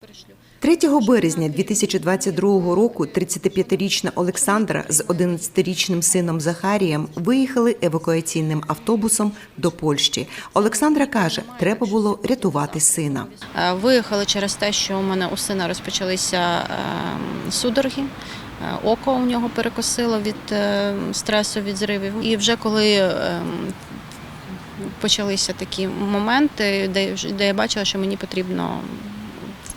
Перешлю. 3 березня 2022 року 35-річна Олександра з 11-річним сином Захарієм виїхали евакуаційним автобусом до Польщі. Олександра каже, треба було рятувати сина. Е, Виїхали через те, що у мене у сина розпочалися е, судороги. Е, Око у нього перекосило від е, стресу, від зривів. І вже коли е, почалися такі моменти, де я бачила, що мені потрібно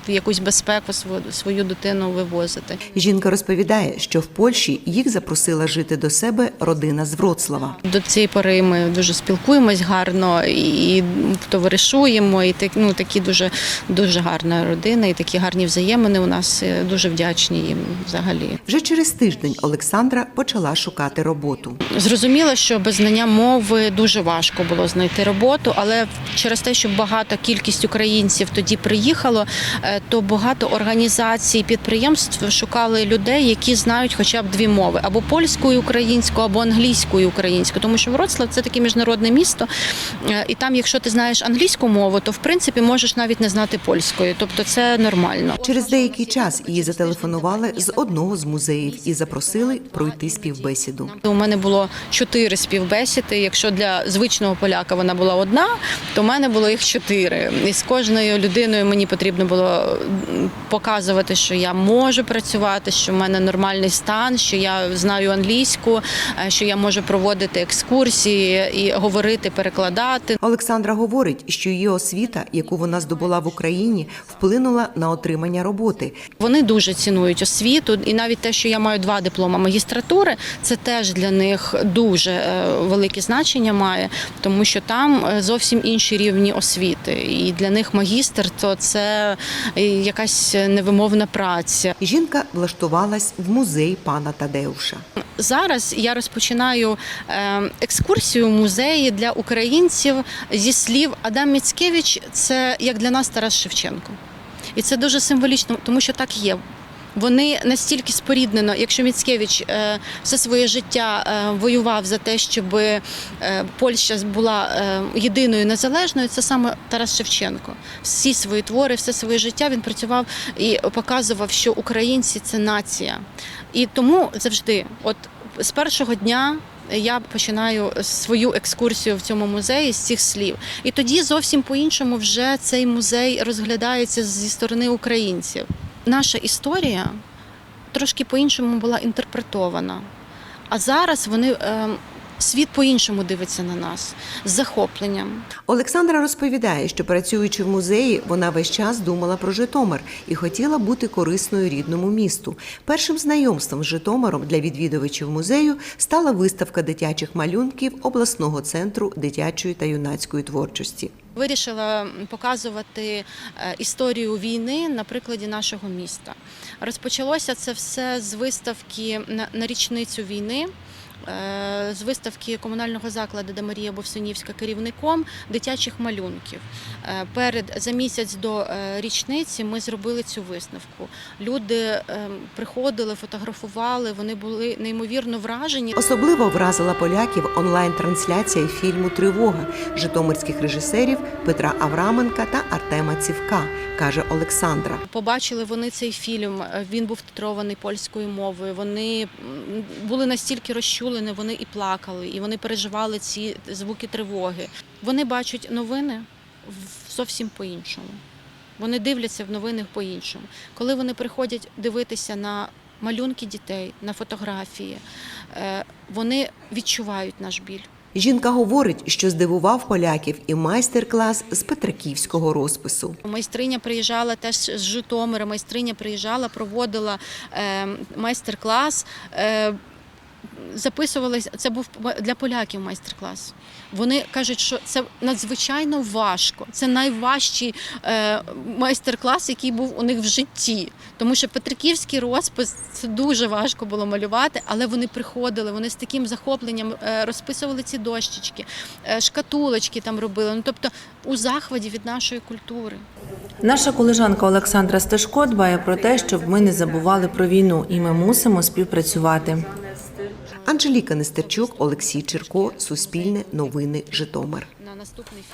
в якусь безпеку свою, дитину вивозити. Жінка розповідає, що в Польщі їх запросила жити до себе родина з Вроцлава. До цієї пори ми дуже спілкуємось гарно і товаришуємо, і так, ну, такі дуже, дуже гарна родина, і такі гарні взаємини у нас е, дуже вдячні їм взагалі. Вже через тиждень Олександра почала шукати роботу. Зрозуміло, що без знання мови дуже важко було знайти роботу, але через те, що багата кількість українців тоді приїхало, е, то багато організацій, підприємств шукали людей, які знають хоча б дві мови або польську і українську, або англійську і українську. Тому що Вроцлав це таке міжнародне місто, е, і там, якщо ти знаєш англійську мову, то в принципі можеш навіть не знати польської, тобто це нормально. Через деякий час її зателефонували з одного з музеїв і запросили пройти співбесіду. У мене було чотири співбесіди. Якщо для звичного поляка вона була одна, то в мене було їх чотири. І з кожною людиною мені потрібно було показувати, що я можу працювати, що в мене нормальний стан, що я знаю англійську, е, що я можу проводити екскурсії і говорити, перекладати. Олександра говорить, що її освіта, яку вона здобула в Україні, вплинула на отримання роботи. Вони дуже цінують освіту, і навіть те, що я маю два диплома магістратури, це теж для них дуже е, велике значення має, тому що там е, зовсім інші рівні освіти. І для них магістр то це якась невимовна праця. Жінка влаштувалась в музей пана Тадеуша. Зараз я розпочинаю е, екскурсію в музеї для українців зі слів Адам Міцкевич. Це як для нас Тарас Шевченко. І це дуже символічно, тому що так є. Вони настільки споріднено, якщо Міцкевич е, все своє життя е, воював за те, щоб е, Польща була єдиною незалежною, це саме Тарас Шевченко. Всі свої твори, все своє життя він працював і показував, що українці це нація. І тому завжди, от з першого дня. Я починаю свою екскурсію в цьому музеї з цих слів, і тоді зовсім по-іншому вже цей музей розглядається зі сторони українців. Наша історія трошки по-іншому була інтерпретована. А зараз вони е, світ по-іншому дивиться на нас з захопленням. Олександра розповідає, що працюючи в музеї, вона весь час думала про Житомир і хотіла бути корисною рідному місту. Першим знайомством з Житомиром для відвідувачів музею стала виставка дитячих малюнків обласного центру дитячої та юнацької творчості. Вирішила показувати е, історію війни на прикладі нашого міста. Розпочалося це все з виставки на- на річницю війни. Е, З виставки комунального закладу, де Марія Бовсунівська керівником дитячих малюнків. Е, Перед за місяць до е, річниці ми зробили цю виставку. Люди приходили, фотографували, вони були неймовірно вражені. Особливо вразила поляків онлайн-трансляція фільму Тривога житомирських режисерів Петра Авраменка та Артема Цівка, каже Олександра. Побачили вони цей фільм. е, Він був титрований польською мовою. Вони були настільки розчулені, вони і плакали, і вони переживали ці звуки тривоги. Вони бачать новини зовсім по-іншому. Вони дивляться в новини по-іншому. Коли вони приходять дивитися на малюнки дітей, на фотографії, е, вони відчувають наш біль. Жінка говорить, що здивував поляків і майстер-клас з петриківського розпису. Майстриня приїжджала теж з Житомира. Майстриня приїжджала, проводила е, майстер-клас. Записувалась, це був для поляків майстер-клас. Вони кажуть, що це надзвичайно важко. Це найважчий е, майстер-клас, який був у них в житті. Тому що Петриківський розпис це дуже важко було малювати, але вони приходили, вони з таким захопленням е, розписували ці дощечки, е, шкатулочки там робили. Ну тобто у захваті від нашої культури. Наша колежанка Олександра Стешко дбає про те, щоб ми не забували про війну, і ми мусимо співпрацювати. Анжеліка Нестерчук, Олексій Черко, Суспільне, Новини, Житомир. На наступний